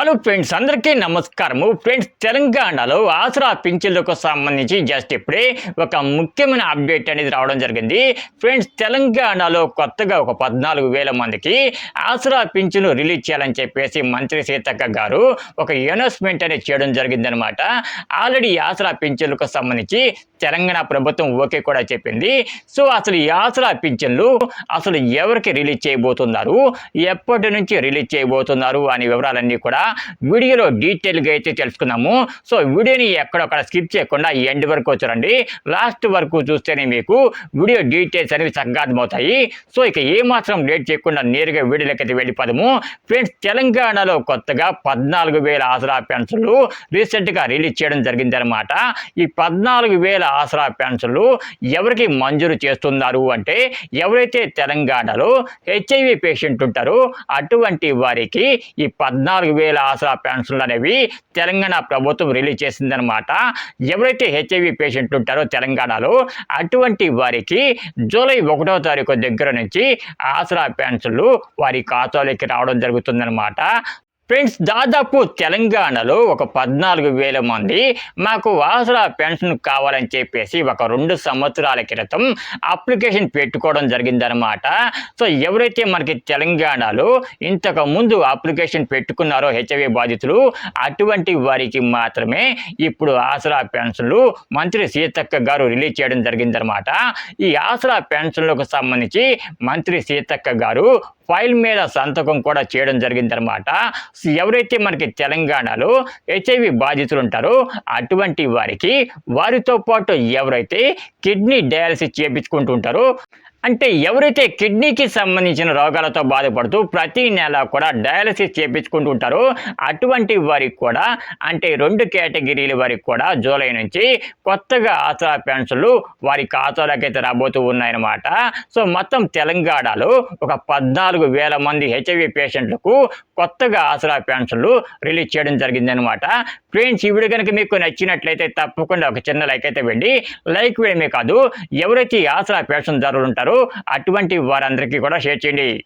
Hello friends అందరికీ నమస్కారము. Friends తెలంగాణలో ఆసరా పింఛన్లకు సంబంధించి జస్ట్ ఇప్పుడే ఒక ముఖ్యమైన అప్డేట్ అనేది రావడం జరిగింది. ఫ్రెండ్స్ తెలంగాణలో కొత్తగా ఒక పద్నాలుగు వేల మందికి ఆసరా పింఛను రిలీజ్ చేయాలని చెప్పేసి మంత్రి సీతక్క గారు ఒక అనౌన్స్మెంట్ అనేది చేయడం జరిగిందనమాట ఆల్రెడీ ఆసరా పింఛన్లకు సంబంధించి తెలంగాణ ప్రభుత్వం ఓకే కూడా చెప్పింది. సో అసలు ఈ ఆసరా పింఛన్లు అసలు ఎవరికి రిలీజ్ చేయబోతున్నారు? ఎప్పటి నుంచి రిలీజ్ చేయబోతున్నారు? అనే వివరాలన్నీ కూడా వీడియోలో డీటెయిల్గా అయితే తెలుసుకుందాము సో వీడియోని ఎక్కడొక్కడ స్కిప్ చేయకుండా ఎండ్ వరకు చూడండి లాస్ట్ వరకు చూస్తేనే మీకు వీడియో డీటెయిల్స్ అనేవి చక్కగా అర్థమవుతాయి. సో ఇక ఏమాత్రం లేట్ చేయకుండా నేరుగా వీడియోలోకి అయితే వెళ్ళిపోదాము. ఫ్రెండ్స్ తెలంగాణలో కొత్తగా పద్నాలుగు వేల ఆసరా పెన్షన్లు రీసెంట్గా రిలీజ్ చేయడం జరిగిందనమాట ఈ పద్నాలుగు వేల ఆసరా పెన్షన్లు ఎవరికి మంజూరు చేస్తున్నారు అంటే ఎవరైతే తెలంగాణలో హెచ్ఐవి పేషెంట్ ఉంటారో అటువంటి వారికి ఈ పద్నాలుగు వేల ఆసరా పెన్షన్లు అనేవి తెలంగాణ ప్రభుత్వం రిలీజ్ చేసిందనమాట ఎవరైతే హెచ్ఐవి పేషెంట్ ఉంటారో తెలంగాణలో అటువంటి వారికి జూలై ఒకటో తారీఖు దగ్గర నుంచి ఆసరా పెన్షన్లు వారి ఖాతాలోకి రావడం జరుగుతుందన్నమాట. ఫ్రెండ్స్ దాదాపు తెలంగాణలో ఒక పద్నాలుగు వేల మంది మాకు ఆసరా పెన్షన్ కావాలని చెప్పేసి ఒక రెండు సంవత్సరాల క్రితం అప్లికేషన్ పెట్టుకోవడం జరిగిందనమాట సో ఎవరైతే మనకి తెలంగాణలో ఇంతకు ముందు అప్లికేషన్ పెట్టుకున్నారో హెచ్ఐవి బాధితులు అటువంటి వారికి మాత్రమే ఇప్పుడు ఆసరా పెన్షన్లు మంత్రి సీతక్క గారు రిలీజ్ చేయడం జరిగిందనమాట ఈ ఆసరా పెన్షన్లకు సంబంధించి మంత్రి సీతక్క గారు ఫైల్ మీద సంతకం కూడా చేయడం జరిగిందనమాట ఎవరైతే మనకి తెలంగాణలో హెచ్ఐవి బాధితులు ఉంటారో అటువంటి వారికి వారితో పాటు ఎవరైతే కిడ్నీ డయాలసిస్ చేయించుకుంటుంటారో అంటే ఎవరైతే కిడ్నీకి సంబంధించిన రోగాలతో బాధపడుతూ ప్రతి నెల కూడా డయాలసిస్ చేయించుకుంటూ ఉంటారో అటువంటి వారికి కూడా అంటే రెండు కేటగిరీల వారికి కూడా జూలై నుంచి కొత్తగా ఆసరా పెన్షన్లు వారి ఖాతాలోకి అయితే రాబోతూ ఉన్నాయన్నమాట. సో మొత్తం తెలంగాణలో ఒక పద్నాలుగు వేల మంది హెచ్ఐవి పేషెంట్లకు కొత్తగా ఆసరా పెన్షన్లు రిలీజ్ చేయడం జరిగిందనమాట ఫ్రెండ్స్ ఈ వీడియో కనుక మీకు నచ్చినట్లయితే తప్పకుండా ఒక చిన్న లైక్ అయితే వెండి లైక్ వేయమే కాదు ఎవరైతే ఆసరా పెన్షన్ ధరలు పెన్షన్దారులు అటువంటి వారందరికీ కూడా షేర్ చేయండి.